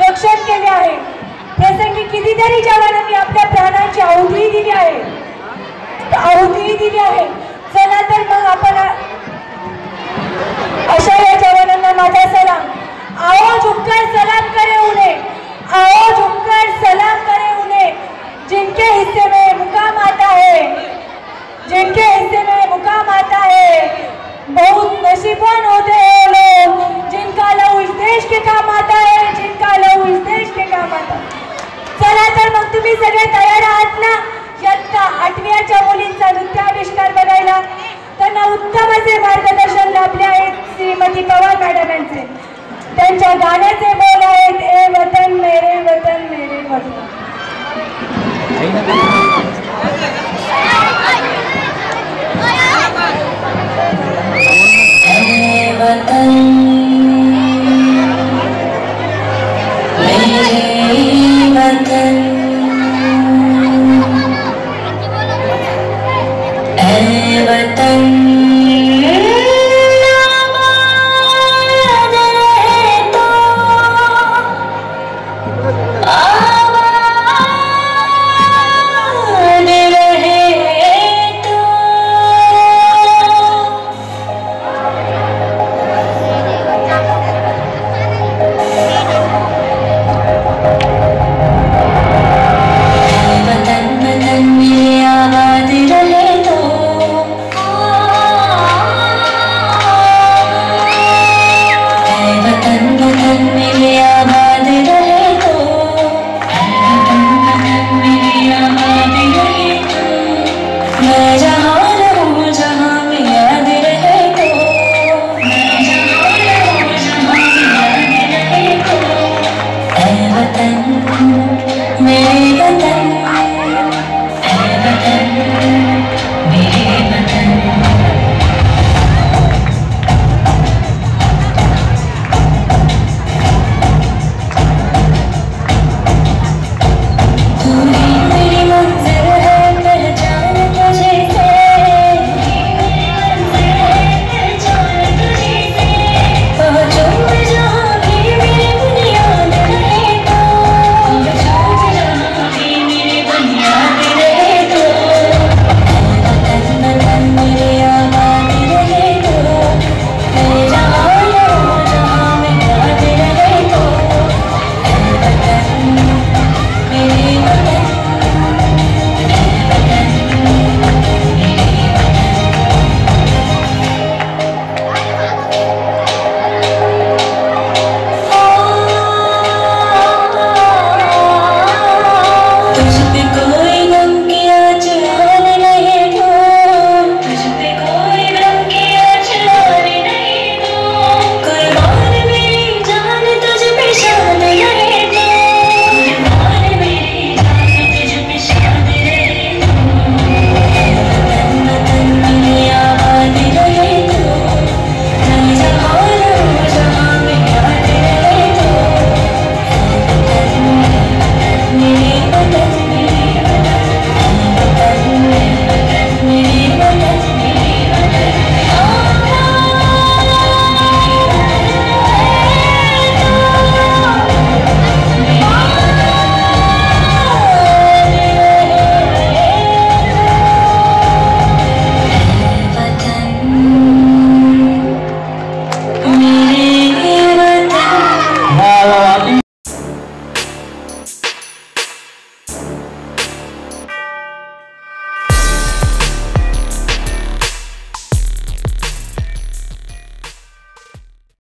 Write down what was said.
रक्षण केले आहे. प्रसंगी कितीतरी जवानांनी आपल्या प्राणांची आहुतीही दिली आहे. आहुतीही दिली आहे. चला तर मग